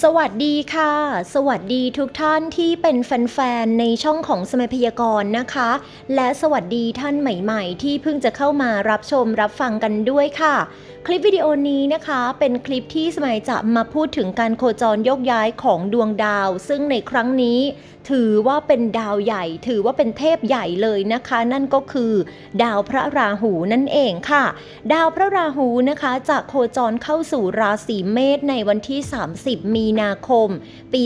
สวัสดีค่ะ สวัสดีทุกท่านที่เป็นแฟนๆ ในช่องของสมัยพยากรณ์นะคะ และสวัสดีท่านใหม่ๆ ที่เพิ่งจะเข้ามารับชมรับฟังกันด้วยค่ะ คลิปวิดีโอนี้นะคะ เป็นคลิปที่สมัยจะมาพูดถึงการโคจรโยกย้ายของดวงดาว ซึ่งในครั้งนี้ ถือว่าเป็นดาวใหญ่ ถือว่าเป็นเทพใหญ่เลยนะคะ นั่นก็คือดาวพระราหูนั่นเองค่ะ ดาวพระราหูนะคะจะโคจรเข้าสู่ราศีเมษในวันที่ 30 มีนาคม ปี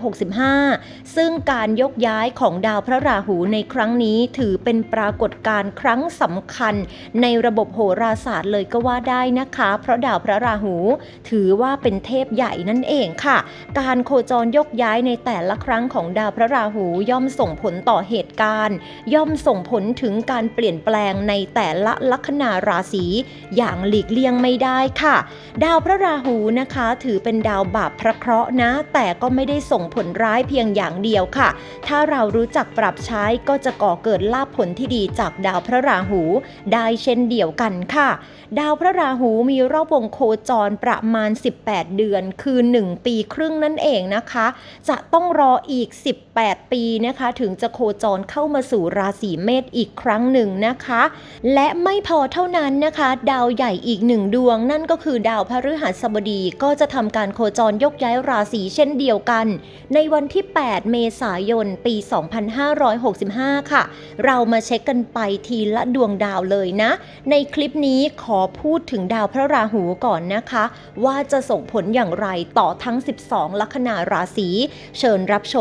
2565 ซึ่งการยกย้ายของดาวพระราหูในครั้งนี้ถือเป็นปรากฏการณ์ครั้งสำคัญ ในระบบโหราศาสตร์เลยก็ว่าได้นะคะ เพราะดาวพระราหู ถือว่าเป็นเทพใหญ่นั่นเองค่ะ การโคจรยกย้ายในแต่ละครั้งของดาวพระราหูย่อมส่งผลต่อเหตุการณ์ ย่อมส่งผลถึงการเปลี่ยนแปลงในแต่ละลัคนาราศีอย่างหลีกเลี่ยงไม่ได้ค่ะ ดาวพระราหูนะคะ ถือเป็นดาวบาปพระเคราะห์นะ แต่ก็ไม่ได้ส่งผลร้ายเพียงอย่างเดียวค่ะ ถ้าเรารู้จักปรับใช้ก็จะก่อเกิดลาภผลที่ดีจากดาวพระราหู ได้เช่นเดียวกันค่ะ ดาวพระราหูมีรอบวงโคจรประมาณ 18 เดือน คือ 1 ปีครึ่งนั่นเองนะคะ จะต้องรออีกอีก 18 ปีนะคะ ถึงจะโคจรเข้ามาสู่ราศีเมษอีกครั้งหนึ่งนะคะ และไม่พอเท่านั้นนะคะ ดาวใหญ่อีกหนึ่งดวง นั่นก็คือดาวพฤหัสบดีก็จะทำการโคจรยกย้ายราศีเช่นเดียวกัน ในวันที่ 8 เมษายน ปี 2565 ค่ะ เรามาเช็คกันไปทีละดวงดาวเลยนะ ในคลิปนี้ขอพูดถึงดาวพระราหูก่อนนะคะ ว่าจะส่งผลอย่างไรต่อทั้ง 12 ลัคนาราศีเชิญรับช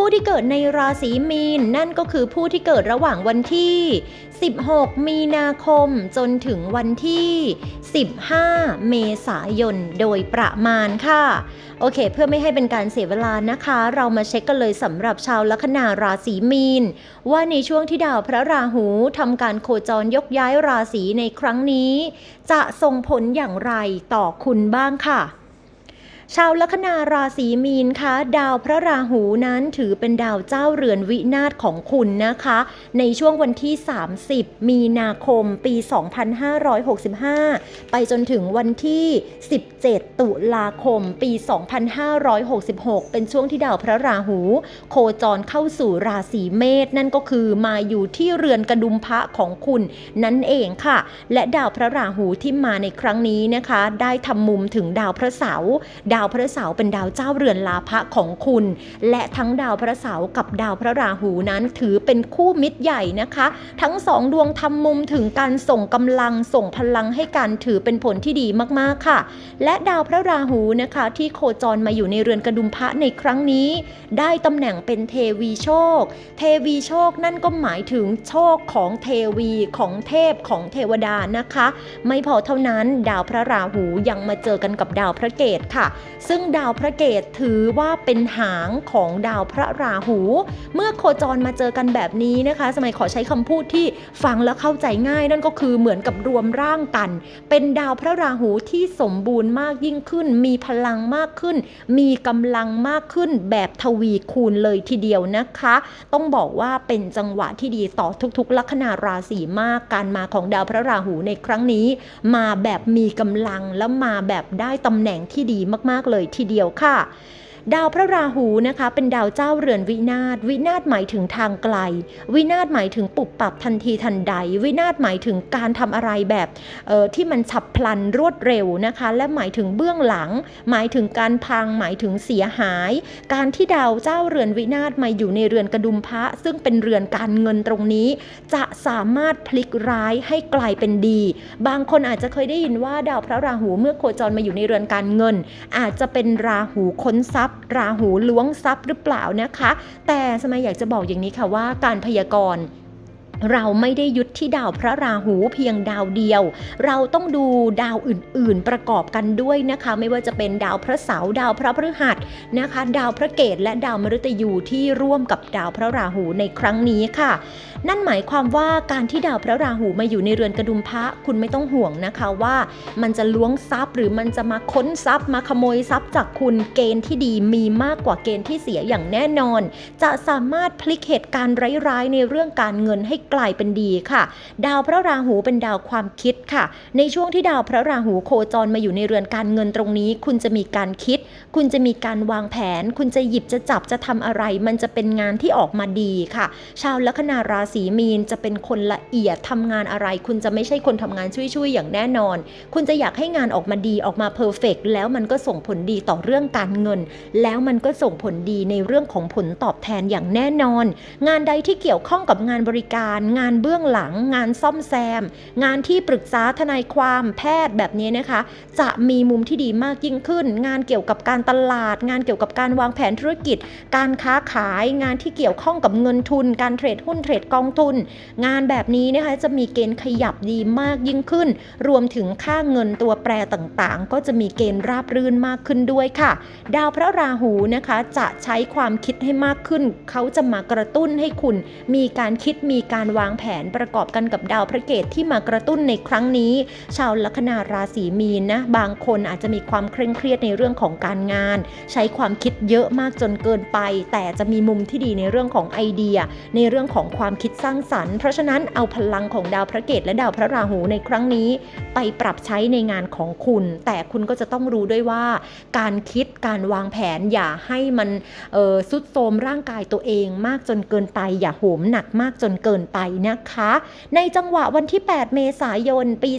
ผู้ที่เกิดในราศีมีน นั่นก็คือผู้ที่เกิดระหว่างวันที่ 16 มีนาคมจนถึงวันที่ 15 เมษายนโดยประมาณค่ะ โอเค เพื่อไม่ให้เป็นการเสียเวลานะคะ เรามาเช็คกันเลยสำหรับชาวลัคนาราศีมีน ว่าในช่วงที่ดาวพระราหูทำการโคจรยกย้ายราศีในครั้งนี้ จะส่งผลอย่างไรต่อคุณบ้างค่ะ ชาวลัคนาราศีมีนคะ ดาวพระราหูนั้นถือเป็นดาวเจ้าเรือนวินาศของคุณนะคะ ในช่วงวันที่ 30 มีนาคมปี 2565 ไปจนถึงวันที่ 17 ตุลาคมปี 2566 เป็นช่วงที่ดาวพระราหู โคจรเข้าสู่ราศีเมษนั่นก็คือมาอยู่ที่เรือนกระดุมพระของคุณนั่นเองค่ะ และดาวพระราหูที่มาในครั้งนี้นะคะ ได้ทำมุมถึงดาวพระเสาร์าวพระเสาร์เป็นดาวเจ้าเรือนลาภะของคุณ และทั้งดาวพระเสาร์กับดาวพระราหูนั้นถือเป็นคู่มิตรใหญ่นะคะ ทั้งสองดวงทำมุมถึงการส่งกำลังส่งพลังให้กันถือเป็นผลที่ดีมากๆค่ะ และดาวพระราหูนะคะที่โคจรมาอยู่ในเรือนกระดุมพระในครั้งนี้ ได้ตำแหน่งเป็นเทวีโชค เทวีโชคนั่นก็หมายถึงโชคของเทวีของเทพของเทวดานะคะ ไม่พอเท่านั้นดาวพระราหูยังมาเจอกันกับดาวพระเกตค่ะซึ่งดาวพระเกตถือว่าเป็นหางของดาวพระราหู เมื่อโคจรมาเจอกันแบบนี้นะคะ สมัยขอใช้คำพูดที่ฟังแล้วเข้าใจง่าย นั่นก็คือเหมือนกับรวมร่างกัน เป็นดาวพระราหูที่สมบูรณ์มากยิ่งขึ้น มีพลังมากขึ้น มีกำลังมากขึ้นแบบทวีคูณเลยทีเดียวนะคะ ต้องบอกว่าเป็นจังหวะที่ดีต่อทุกๆ ลัคนาราศีมากการมาของดาวพระราหูในครั้งนี้ มาแบบมีกำลังและมาแบบได้ตำแหน่งที่ดีมากๆเลยทีเดียวค่ะ ดาวพระราหูนะคะ เป็นดาวเจ้าเรือนวินาศวินาศหมายถึงทางไกล วินาศหมายถึงปุบปับทันทีทันใด วินาศหมายถึงการทำอะไรแบบเอ่อที่มันฉับพลันรวดเร็วนะคะ และหมายถึงเบื้องหลัง หมายถึงการพังหมายถึงเสียหาย การที่ดาวเจ้าเรือนวินาศมาอยู่ในเรือนกระดุมพระ ซึ่งเป็นเรือนการเงินตรงนี้ จะสามารถพลิกร้ายให้กลายเป็นดี บางคนอาจจะเคยได้ยินว่าดาวพระราหูเมื่อโคจรมาอยู่ในเรือนการเงิน อาจจะเป็นราหูค้นทรัพย์ราหูล้วงทรัพย์หรือเปล่านะคะ แต่สมัยอยากจะบอกอย่างนี้ค่ะว่าการพยากรณ์ เราไม่ได้ยึดที่ดาวพระราหูเพียงดาวเดียว เราต้องดูดาวอื่นๆ ประกอบกันด้วยนะคะ ไม่ว่าจะเป็นดาวพระเสาร์ดาวพระพฤหัสนะคะ ดาวพระเกตและดาวมฤตยูที่ร่วมกับดาวพระราหูในครั้งนี้ค่ะ นั่นหมายความว่าการที่ดาวพระราหูมาอยู่ในเรือนกระดุมพระคุณไม่ต้องห่วงนะคะว่า มันจะล้วงทรัพย์หรือมันจะมาค้นทรัพย์ มาขโมยทรัพย์จากคุณเกณฑ์ที่ดีมีมากกว่าเกณฑ์ที่เสียอย่างแน่นอน จะสามารถพลิกเหตุการณ์ร้ายๆในเรื่องการเงินให้กลายเป็นดีค่ะ ดาวพระราหูเป็นดาวความคิดค่ะ ในช่วงที่ดาวพระราหูโคจรมาอยู่ในเรือนการเงินตรงนี้ คุณจะมีการคิด คุณจะมีการวางแผน คุณจะหยิบจะจับจะทำอะไร มันจะเป็นงานที่ออกมาดีค่ะ ชาวลัคนาราศีมีนจะเป็นคนละเอียดทำงานอะไร คุณจะไม่ใช่คนทำงานช่วยๆอย่างแน่นอน คุณจะอยากให้งานออกมาดีออกมาเพอร์เฟกแล้วมันก็ส่งผลดีต่อเรื่องการเงิน แล้วมันก็ส่งผลดีในเรื่องของผลตอบแทนอย่างแน่นอน งานใดที่เกี่ยวข้องกับงานบริการงานเบื้องหลัง งานซ่อมแซม งานที่ปรึกษาทนายความแพทย์แบบนี้นะคะ จะมีมุมที่ดีมากยิ่งขึ้น งานเกี่ยวกับการตลาด งานเกี่ยวกับการวางแผนธุรกิจ การค้าขายงานที่เกี่ยวข้องกับเงินทุน การเทรดหุ้นเทรดกองทุน งานแบบนี้นะคะจะมีเกณฑ์ขยับดีมากยิ่งขึ้น รวมถึงค่าเงินตัวแปรต่างๆ ก็จะมีเกณฑ์ราบรื่นมากขึ้นด้วยค่ะ ดาวพระราหูนะคะจะใช้ความคิดให้มากขึ้น เขาจะมากระตุ้นให้คุณ มีการคิดมีการวางแผนประกอบกันกับดาวพระเกตที่มากระตุ้นในครั้งนี้ ชาวลัคนาราศีมีนนะบางคนอาจจะมีความเคร่งเครียดในเรื่องของการงาน ใช้ความคิดเยอะมากจนเกินไป แต่จะมีมุมที่ดีในเรื่องของไอเดีย ในเรื่องของความคิดสร้างสรรค์ เพราะฉะนั้นเอาพลังของดาวพระเกตและดาวพระราหูในครั้งนี้ ไปปรับใช้ในงานของคุณ แต่คุณก็จะต้องรู้ด้วยว่า การคิดการวางแผนอย่าให้มันสุดโทมร่างกายตัวเองมากจนเกินไป อย่าโหมหนักมากจนเกินไปนะคะ ในจังหวะวันที่ 8 เมษายน ปี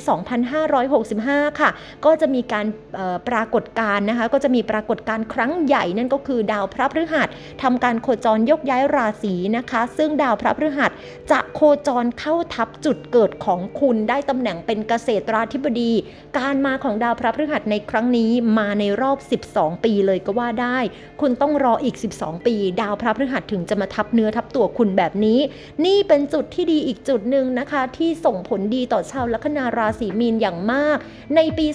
2565 ค่ะ ก็จะมีการปรากฏการ์นะคะ ก็จะมีปรากฏการ์ครั้งใหญ่นั่นก็คือดาวพระพฤหัสทำการโคจรยกย้ายราศีนะคะ ซึ่งดาวพระพฤหัสจะโคจรเข้าทับจุดเกิดของคุณได้ตำแหน่งเป็นเกษตราธิบดี การมาของดาวพระพฤหัสในครั้งนี้มาในรอบ 12 ปีเลยก็ว่าได้ คุณต้องรออีก 12 ปี ดาวพระพฤหัสถึงจะมาทับเนื้อทับตัวคุณแบบนี้ นี่เป็นจุดที่ดีอีกจุดหนึ่งนะคะ ที่ส่งผลดีต่อชาวลัคนาราศีมีนอย่างมาก ในปี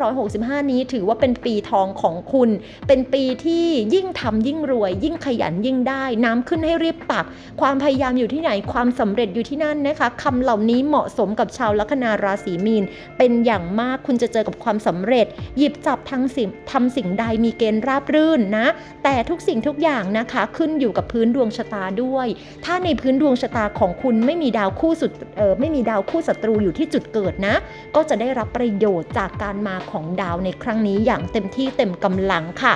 2565 นี้ถือว่าเป็นปีทองของคุณ เป็นปีที่ยิ่งทำยิ่งรวย ยิ่งขยันยิ่งได้ น้ำขึ้นให้รีบตัก ความพยายามอยู่ที่ไหนความสำเร็จอยู่ที่นั่นนะคะคำเหล่านี้เหมาะสมกับชาวลัคนาราศีมีน เป็นอย่างมากคุณจะเจอกับความสำเร็จ หยิบจับทั้งสิ่งทำสิ่งใดมีเกณฑ์ราบรื่นนะ แต่ทุกสิ่งทุกอย่างนะคะขึ้นอยู่กับพื้นดวงชะตาด้วย ถ้าในพื้นดวงชะตาของคุณไม่มีดาวคู่สุดเออไม่มีดาวคู่ศัตรูอยู่ที่จุดเกิดนะ ก็จะได้รับประโยชน์จากการมาของดาวในครั้งนี้อย่างเต็มที่เต็มกำลังค่ะ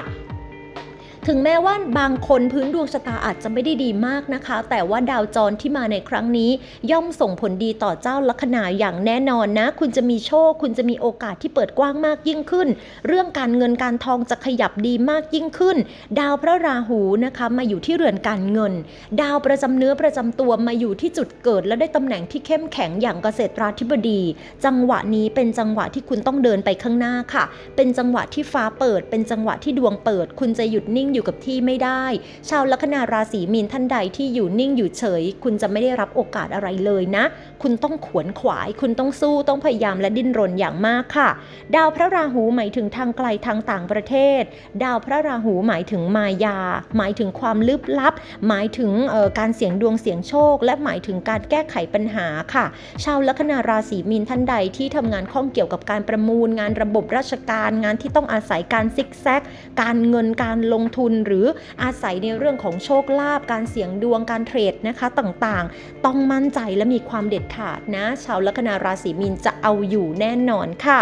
ถึงแม้ว่าบางคนพื้นดวงชะตาอาจจะไม่ได้ดีมากนะคะ แต่ว่าดาวจรที่มาในครั้งนี้ ย่อมส่งผลดีต่อเจ้าลัคนาอย่างแน่นอนนะ คุณจะมีโชค คุณจะมีโอกาสที่เปิดกว้างมากยิ่งขึ้น เรื่องการเงินการทองจะขยับดีมากยิ่งขึ้น ดาวพระราหูนะคะมาอยู่ที่เรือนการเงิน ดาวประจำเนื้อประจำตัวมาอยู่ที่จุดเกิด และได้ตำแหน่งที่เข้มแข็งอย่างเกษตราธิบดี จังหวะนี้เป็นจังหวะที่คุณต้องเดินไปข้างหน้าค่ะ เป็นจังหวะที่ฟ้าเปิด เป็นจังหวะที่ดวงเปิด คุณจะหยุดนิ่งอยู่กับที่ไม่ได้ ชาวลัคนาราศีมีนท่านใดที่อยู่นิ่งอยู่เฉย คุณจะไม่ได้รับโอกาสอะไรเลยนะ คุณต้องขวนขวาย คุณต้องสู้ต้องพยายามและดิ้นรนอย่างมากค่ะ ดาวพระราหูหมายถึงทางไกลทางต่างประเทศ ดาวพระราหูหมายถึงมายา หมายถึงความลึกลับ หมายถึงการเสี่ยงดวงเสี่ยงโชค และหมายถึงการแก้ไขปัญหาค่ะ ชาวลัคนาราศีมีนท่านใดที่ทำงานข้องเกี่ยวกับการประมูล งานระบบราชการ งานที่ต้องอาศัยการซิกแซก การเงินการลงทุนหรืออาศัยในเรื่องของโชคลาภการเสี่ยงดวงการเทรดนะคะต่างๆ ต้องมั่นใจและมีความเด็ดขาดนะ ชาวลัคนาราศีมีนจะเอาอยู่แน่นอนค่ะ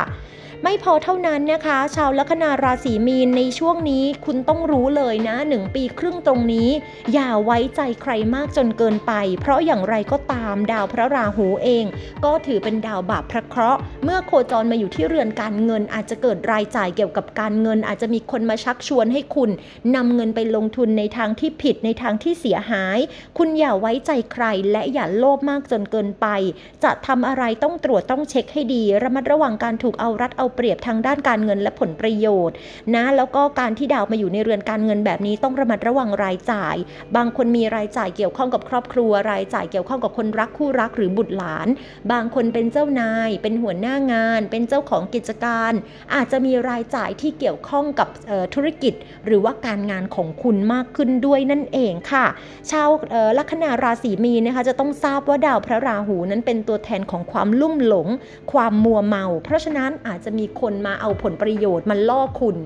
ไม่พอเท่านั้นนะคะ ชาวลัคนาราศีมีนในช่วงนี้คุณต้องรู้เลยนะหนึ่งปีครึ่งตรงนี้ อย่าไว้ใจใครมากจนเกินไป เพราะอย่างไรก็ตามดาวพระราหูเอง ก็ถือเป็นดาวบาปพระเคราะห์ เมื่อโคจรมาอยู่ที่เรือนการเงิน อาจจะเกิดรายจ่ายเกี่ยวกับการเงิน อาจจะมีคนมาชักชวนให้คุณนำเงินไปลงทุนในทางที่ผิดในทางที่เสียหาย คุณอย่าไว้ใจใครและอย่าโลภมากจนเกินไป จะทำอะไรต้องตรวจต้องเช็คให้ดี ระมัดระวังการถูกเอารัดเอาเปรียบทางด้านการเงินและผลประโยชน์นะแล้วก็การที่ดาวมาอยู่ในเรือนการเงินแบบนี้ต้องระมัดระวังรายจ่าย บางคนมีรายจ่ายเกี่ยวข้องกับครอบครัว รายจ่ายเกี่ยวข้องกับคนรักคู่รักหรือบุตรหลาน บางคนเป็นเจ้านาย เป็นหัวหน้างาน เป็นเจ้าของกิจการ อาจจะมีรายจ่ายที่เกี่ยวข้องกับธุรกิจ หรือว่าการงานของคุณมากขึ้นด้วยนั่นเองค่ะ ชาวลัคนาราศีมีนะคะจะต้องทราบว่าดาวพระราหูนั้นเป็นตัวแทนของความลุ่มหลง ความมัวเมา เพราะฉะนั้นอาจจะมีีคนมาเอาผลประโยชน์มาล่อคุณ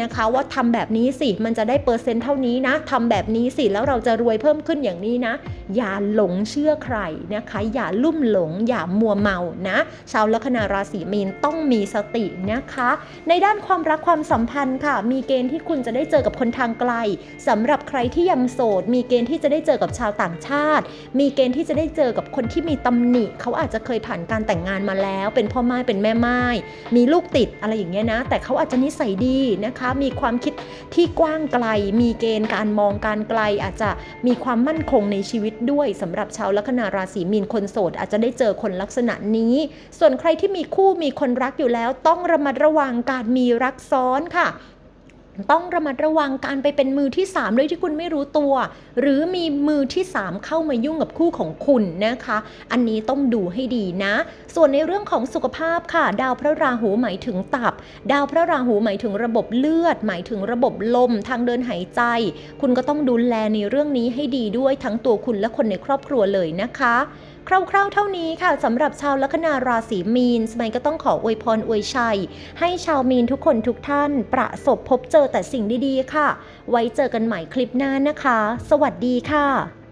นะคะว่าทำแบบนี้สิมันจะได้เปอร์เซ็นต์เท่านี้นะทำแบบนี้สิแล้วเราจะรวยเพิ่มขึ้นอย่างนี้นะ อย่าหลงเชื่อใครนะคะ อย่าลุ่มหลง อย่ามัวเมานะชาวลัคนาราศีมีนต้องมีสตินะคะ ในด้านความรักความสัมพันธ์ค่ะ มีเกณฑ์ที่คุณจะได้เจอกับคนทางไกลสำหรับใครที่ยังโสด มีเกณฑ์ที่จะได้เจอกับชาวต่างชาติ มีเกณฑ์ที่จะได้เจอกับคนที่มีตำหนิ เขาอาจจะเคยผ่านการแต่งงานมาแล้ว เป็นพ่อไม้เป็นแม่ไม้มีลูกูกติดอะไรอย่างเงี้ยนะ แต่เขาอาจจะนิสัยดีนะคะ มีความคิดที่กว้างไกล มีเกณฑ์การมองการไกล อาจจะมีความมั่นคงในชีวิตด้วยสำหรับชาวลัคนาราศีมีนคนโสด อาจจะได้เจอคนลักษณะนี้ ส่วนใครที่มีคู่มีคนรักอยู่แล้ว ต้องระมัดระวังการมีรักซ้อนค่ะ ต้องระมัดระวังการไปเป็นมือที่3โดยที่คุณไม่รู้ตัว หรือมีมือที่ 3 เข้ามายุ่งกับคู่ของคุณนะคะ อันนี้ต้องดูให้ดีนะ ส่วนในเรื่องของสุขภาพค่ะ ดาวพระราหูหมายถึงตับ ดาวพระราหูหมายถึงระบบเลือด หมายถึงระบบลมทางเดินหายใจ คุณก็ต้องดูแลในเรื่องนี้ให้ดีด้วยทั้งตัวคุณและคนในครอบครัวเลยนะคะ คร่าวๆ เท่านี้ค่ะสำหรับชาวลัคนาราศีมีนสมัยก็ต้องขออวยพรอวยชัย ให้ชาวมีนทุกคนทุกท่าน ประสบพบเจอแต่สิ่งดีๆ ค่ะ ไว้เจอกันใหม่คลิปหน้านะคะ สวัสดีค่ะ